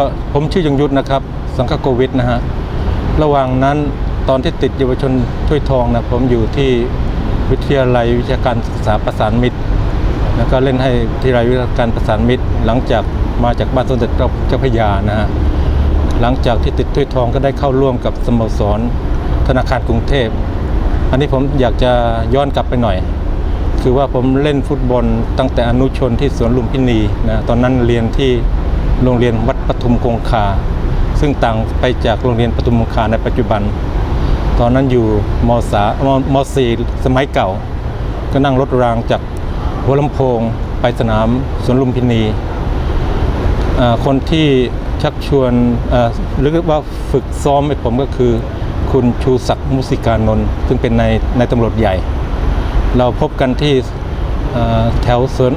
็ผมชื่อยงยุทธนะครับ สังฆโกวิทนะฮะ ระหว่างนั้นตอนที่ติดเยาวชนถ้วยทองนะผมอยู่ที่วิทยาลัยวิชาการศึกษาประสานมิตร แล้วก็เล่นให้วิทยาลัยวิชาการประสานมิตร หลังจากมาจากบ้านสมเด็จเจ้าพระยานะฮะ หลังจากที่ติดถ้วยทองก็ได้เข้าร่วมกับสโมสรธนาคารกรุงเทพ อันนี้ผมอยากจะย้อนกลับไปหน่อย คือว่าผมเล่นฟุตบอลตั้งแต่อนุชนที่สวนลุมพินีนะ ตอนนั้นเรียนที่โรงเรียนวัด ปทุมคงคา ซึ่งต่างไปจากโรงเรียนปทุมคงคาในปัจจุบัน ตอนนั้นอยู่มสามมสี่สมัยเก่า ก็นั่งรถรางจากหัวลำโพงไปสนามสวนลุมพินี คนที่ชักชวนหรือว่าฝึกซ้อมให้ผมก็คือ คุณชูศักดิ์มุสิกานนท์ซึ่งเป็นนายนตำรวจใหญ่ เราพบกันที่แถวสวน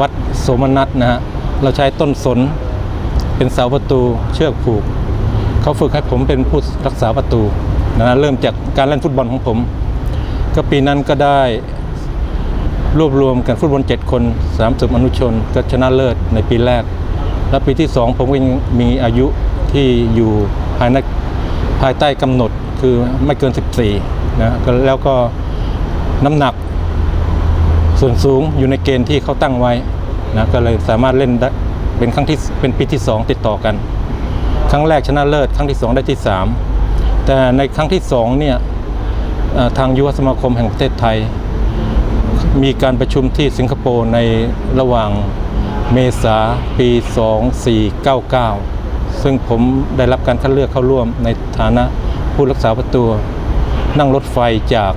วัดโสมนัสนะฮะ เราใช้ต้นสน เป็นเสาประตูเชือกผูก เขาฝึกให้ผมเป็นผู้รักษาประตูนะฮะเริ่มจากการเล่นฟุตบอลของผม ก็ปีนั้นก็ได้รวบรวมกันฟุตบอล7 คน 30 อนุชน ก็ชนะเลิศในปีแรก และปีที่ 2 ผมก็ยังมีอายุที่อยู่ภายในภายใต้กำหนดคือไม่เกิน 14นะก็แล้วก็น้ำหนักส่วนสูงอยู่ในเกณฑ์ที่เขาตั้งไว้นะก็เลยสามารถเล่นได้ เป็นครั้งที่เป็นปีที่ 2 ติดต่อกัน ครั้งแรกชนะเลิศครั้งที่ 2 ได้ที่ 3 แต่ในครั้งที่2เนี่ยทางยุวสมาคมแห่งประเทศไทย มีการประชุมที่สิงคโปร์ในระหว่างเมษาปี 2499 ซึ่งผมได้รับการคัดเลือกเข้าร่วมในฐานะผู้รักษาประตู นั่งรถไฟจาก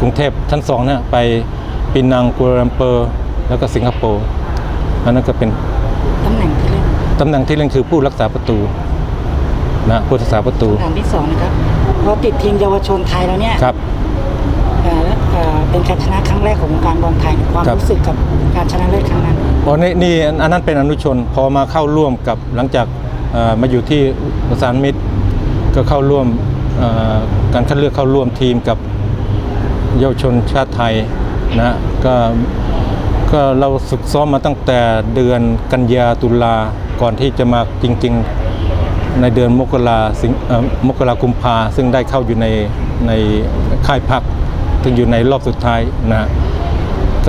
กรุงเทพชั้นสองเนี่ยไปปีนังกัวลาลัมเปอร์ แล้วก็สิงคโปร์อันนั้นก็เป็น ตำแหน่งที่เล่นตำแหน่งที่เล่นคือผู้รักษาประตูนะผู้รักษาประตูตำแหน่งที่สองนะครับพอติดทีมเยาวชนไทยแล้วเนี่ยครับเอ่อเอ่อเป็นการชนะครั้งแรกของวงการบอลไทยความครับรู้สึกกับการชนะเลิศครั้งนั้นอ๋อนี่นี่อันนั้นเป็นอนุชนพอมาเข้าร่วมกับหลังจากเอ่อมาอยู่ที่ประสานมิตรก็เข้าร่วมเอ่อการคัดเลือกเข้าร่วมทีมกับเยาวชนชาติไทยนะก็ ก็เราฝึกซ้อมมาตั้งแต่เดือนกันยาตุลาก่อนที่จะมาจริง ๆในเดือนมกราสิงมกรากุมภาซึ่งได้เข้าอยู่ในในค่ายพักซึ่งอยู่ในรอบสุดท้ายนะ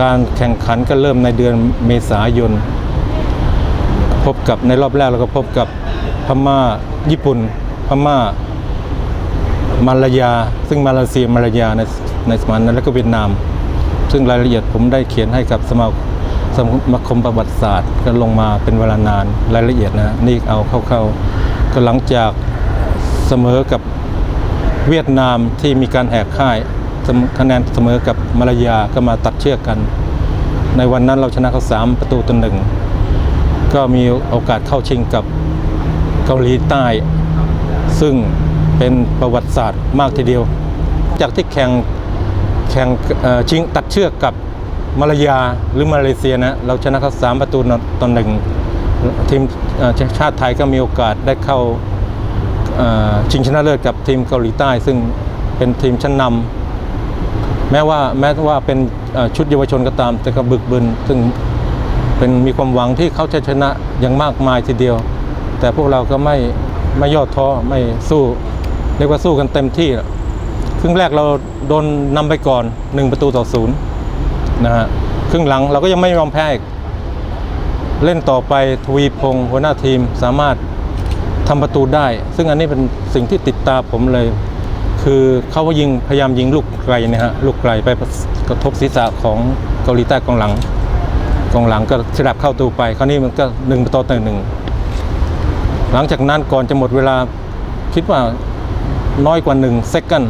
การแข่งขันก็เริ่มในเดือนเมษายน พบกับในรอบแรกเราก็พบกับพม่าญี่ปุ่น พม่ามาลายา ซึ่งมาเลเซียมาลายาในในสมัยนั้นแล้วก็เวียดนาม ซึ่งรายละเอียดผมได้เขียนให้กับสมาสมาคมประวัติศาสตร์ก็ลงมาเป็นเวลานานรายละเอียดนะนี่เอาเข้าๆก็หลังจากเสมอกับเวียดนามที่มีการแหกค่ายคะแนนเสมอกับมาลายาก็มาตัดเชือกกัน ในวันนั้นเราชนะเขาสามประตูต่อหนึ่งก็มีโอกาสเข้าชิงกับเกาหลีใต้ ซึ่งเป็นประวัติศาสตร์มากทีเดียว จากที่แข่ง แข่งชิงตัดเชือกกับมาลายาหรือมาเลเซียนะเราชนะเขาสามประตูต่อหนึ่งทีมชาติไทยก็มีโอกาสได้เข้าชิงชนะเลิศกับทีมเกาหลีใต้ ซึ่งเป็นทีมชั้นนำแม้ว่าแม้ว่าเป็นชุดเยาวชนก็ตาม แต่ก็บึกบึนซึ่งเป็นมีความหวังที่เขาจะชนะอย่างมากมายทีเดียว แต่พวกเราก็ไม่ไม่ย่อท้อไม่สู้ เรียกว่าสู้กันเต็มที่ ครึ่งแรกเราโดนนำไปก่อน 1 ประตูต่อศูนย์นะฮะครึ่งหลังเราก็ยังไม่ยอมแพ้อีกเล่นต่อไปทวีพงศ์หัวหน้าทีมสามารถทำประตูได้ ซึ่งอันนี้เป็นสิ่งที่ติดตาผมเลย คือเขาว่ายิงพยายามยิงลูกไกลนะฮะลูกไกลไปกระทบศีรษะของเกาหลีใต้กองหลังกองหลังก็สลับเข้าตูไป คราวนี้มันก็หนึ่งประตูต่อหนึ่งหลังจากนั้นก่อนจะหมดเวลาคิดว่าน้อยกว่าหนึ่งเซกัน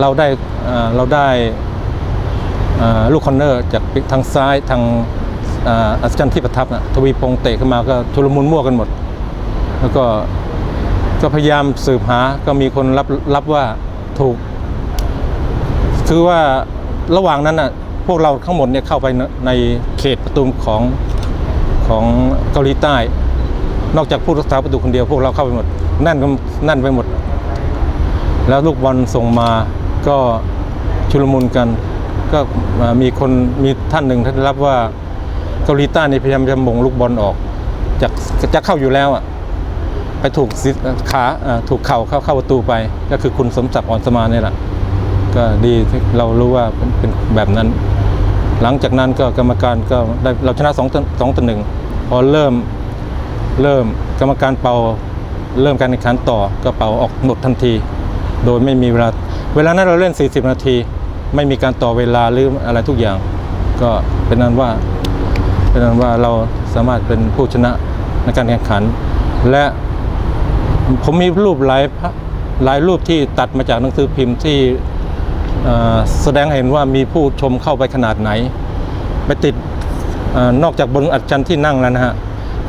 เราได้เราได้ลูกคอนเนอร์จากทางซ้ายทางอัศจรรย์ที่ประทับนะทวีพงเตะขึ้นมาก็ชุลมุนมั่วกันหมด แล้วก็ก็พยายามสืบหาก็มีคนรับรับว่าถูก คือว่าระหว่างนั้นน่ะพวกเราทั้งหมดเนี่ยเข้าไปในเขตประตูของของเกาหลีใต้ นอกจากผู้รักษาประตูคนเดียวพวกเราเข้าไปหมดแน่นก็แน่นไปหมด แล้วลูกบอลส่งมาก็ชุลมุนกัน ก็มีคนมีท่านหนึ่งท่านรับว่าเกาหลีใต้นี่พยายามจะมงลูกบอลออกจากจะเข้าอยู่แล้วอะไปถูกสิขาถูกเข่าเข้าเข้าประตูไป ก็คือคุณสมศักดิ์อ่อนสมานนี่แหละก็ดีเรารู้ว่าเป็นแบบนั้น หลังจากนั้นก็กรรมการก็ได้เราชนะสองสองต่อหนึ่งพอเริ่มเริ่มกรรมการเป่า เริ่มการแข่งขันต่อก็เป่าออกหมดทันที โดยไม่มีเวลา เวลานั้นเราเล่น 40 นาที ไม่มีการต่อเวลาหรืออะไรทุกอย่าง ก็เป็นนั้นว่าเป็นนั้นว่าเราสามารถเป็นผู้ชนะในการแข่งขัน และผมมีรูปหลายหลายรูปที่ตัดมาจากหนังสือพิมพ์ที่แสดงเห็นว่ามีผู้ชมเข้าไปขนาดไหน ไปติดอนอกจากบนอัดจันทร์ที่นั่งแล้วนะฮะ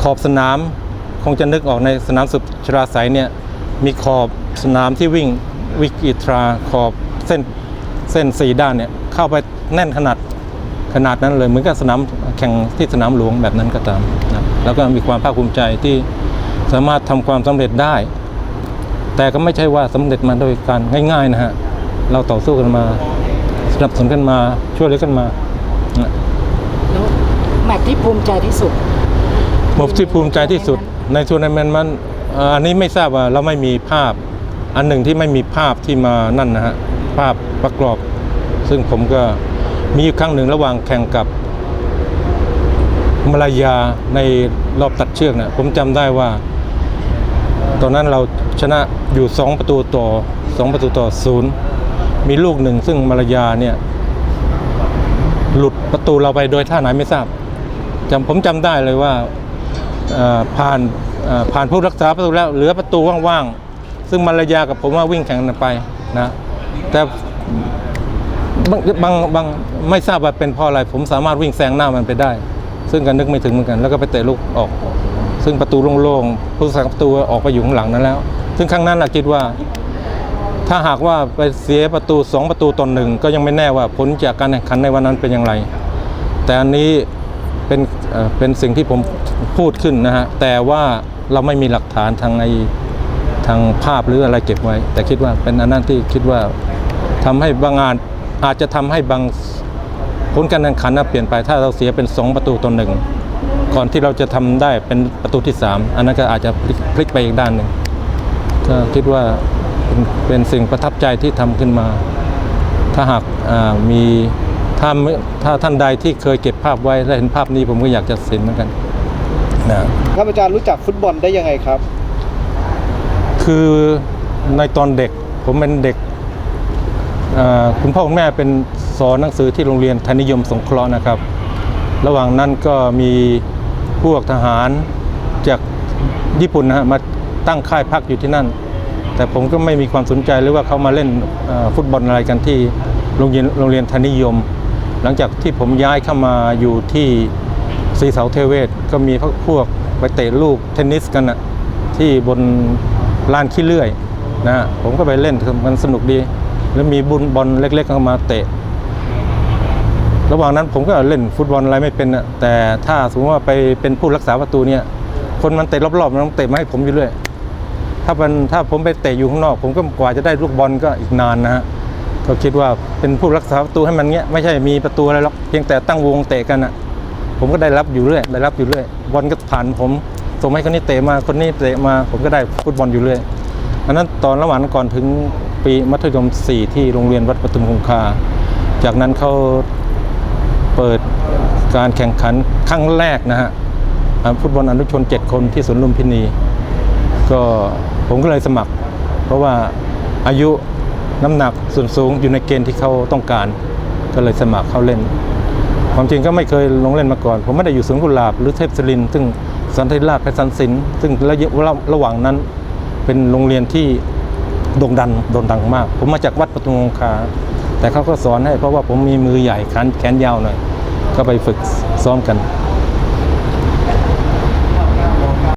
ขอบสนามคงจะนึกออกในสนามสุชราไสยเนี่ย มีขอบสนามที่วิ่ง วิกิตราขอบเส้นเส้นสี่ด้านเนี่ยเข้าไปแน่นขนาดขนาดนั้นเลยเหมือนกับสนามแข่งที่สนามหลวงแบบนั้นก็ตามนะแล้วก็มีความภาคภูมิใจที่สามารถทำความสำเร็จได้ แต่ก็ไม่ใช่ว่าสำเร็จมาโดยการง่ายๆนะฮะเราต่อสู้กันมาสนับสนุนกันมาช่วยเหลือกันมานะแล้วแมตช์ที่ภูมิใจที่สุดผมที่ภูมิใจที่สุดในทัวร์นาเมนต์มันเอ่ออันนี้ไม่ทราบว่าเราไม่มีภาพ อันหนึ่งที่ไม่มีภาพที่มานั่นนะฮะภาพประกอบ ซึ่งผมก็มีอยู่ครั้งหนึ่งระหว่างแข่งกับมาลายาในรอบตัดเชือกเนี่ยผมจำได้ว่า ตอนนั้นเราชนะอยู่ 2 ประตูต่อ 2 ประตูต่อศูนย์มีลูกหนึ่งซึ่งมาลายาเนี่ย หลุดประตูเราไปโดยท่าไหนไม่ทราบจำผมจำได้เลยว่าผ่านผ่านผู้รักษาประตูแล้วเหลือประตูว่างๆ ซึ่งมาลายากับผมว่าวิ่งแข่งกันไปนะแต่บางบางบางไม่ทราบว่าเป็นเพราะอะไร ผมสามารถวิ่งแซงหน้ามันไปได้ ซึ่งก็นึกไม่ถึงเหมือนกัน แล้วก็ไปเตะลูกออก ซึ่งประตูโล่งๆผู้รักประตูออกไปอยู่ข้างหลังนั้นแล้ว ซึ่งครั้งนั้นเราคิดว่า ถ้าหากว่าไปเสียประตูสองประตูต่อหนึ่งก็ยังไม่แน่ว่าผลจากการแข่งขันในวันนั้นเป็นอย่างไร แต่อันนี้เป็นเป็นสิ่งที่ผมพูดขึ้นนะฮะแต่ว่าเราไม่มีหลักฐานทางใน ทางภาพหรืออะไรเก็บไว้ แต่คิดว่าเป็นอันนั้นที่คิดว่าทำให้บางงานอาจจะทำให้บางผลการแข่งขันนะเปลี่ยนไปถ้าเราเสียเป็น 2 ประตูต่อหนึ่งก่อนที่เราจะทำได้เป็นประตูที่ 3 อันนั้นก็อาจจะพลิกไปอีกด้านหนึ่งก็คิดว่าเป็นสิ่งประทับใจที่ทำขึ้นมา ถ้าหากมีถ้าไม่ถ้าท่านใดที่เคยเก็บภาพไว้และเห็นภาพนี้ผมก็อยากจะเซ็นเหมือนกันนะครับอาจารย์รู้จักฟุตบอลได้ยังไงครับ คือในตอนเด็กผมเป็นเด็กคุณพ่อคุณแม่เป็นสอนหนังสือที่โรงเรียนไทนิยมสงเคราะห์นะครับ ระหว่างนั้นก็มีพวกทหารจากญี่ปุ่นนะฮะมาตั้งค่ายพักอยู่ที่นั่น แต่ผมก็ไม่มีความสนใจหรือว่าเขามาเล่นฟุตบอลอะไรกันที่โรงเรียนโรงเรียนไทนิยม หลังจากที่ผมย้ายเข้ามาอยู่ที่สีเสาเทเวศก็มีพวกพวกไปเตะลูกเทนนิสกันนะที่บน ลานขี้เลื่อยนะผมก็ไปเล่นมันสนุกดี แล้วมีบุญบอลเล็กๆเข้ามาเตะ ระหว่างนั้นผมก็เล่นฟุตบอลอะไรไม่เป็นน่ะแต่ถ้าสมมติว่าไปเป็นผู้รักษาประตูเนี่ย คนมันเตะรอบๆมันต้องเตะมาให้ผมอยู่เรื่อยถ้ามันถ้าผมไปเตะอยู่ข้างนอก ผมก็กว่าจะได้ลูกบอลก็อีกนานนะฮะก็คิดว่าเป็นผู้รักษาประตูให้มันเงี้ยไม่ใช่มีประตูอะไรหรอกเพียงแต่ตั้งวงเตะกันอะผมก็ได้รับอยู่เรื่อย ได้รับอยู่เรื่อยบอลก็ผ่านผม ส่งให้คนนี้เตะมาคนนี้เตะมาผมก็ได้ฟุตบอลอยู่เรื่อยอันนั้นตอนระหว่างก่อนถึงปีมัธยม 4 ที่โรงเรียนวัดปทุมคงคา จากนั้นเขาเปิดการแข่งขันครั้งแรกนะฮะฟุตบอลอนุชน 7 คนที่สวนลุมพินี ก็ผมก็เลยสมัคร เพราะว่าอายุน้ำหนักส่วนสูงอยู่ในเกณฑ์ที่เขาต้องการ ก็เลยสมัครเข้าเล่น ความจริงก็ไม่เคยลงเล่นมาก่อน ผมไม่ได้อยู่สวนกุหลาบหรือเทพศรินซึ่ง สันติราชไปสันสินซึ่งระยะระระหว่างนั้นเป็นโรงเรียนที่โด่งดังโด่งดังมาก ผมมาจากวัดปทุมคงคา แต่เขาก็สอนให้เพราะว่าผมมีมือใหญ่แขนแขนยาวหน่อยก็ไปฝึกซ้อมกัน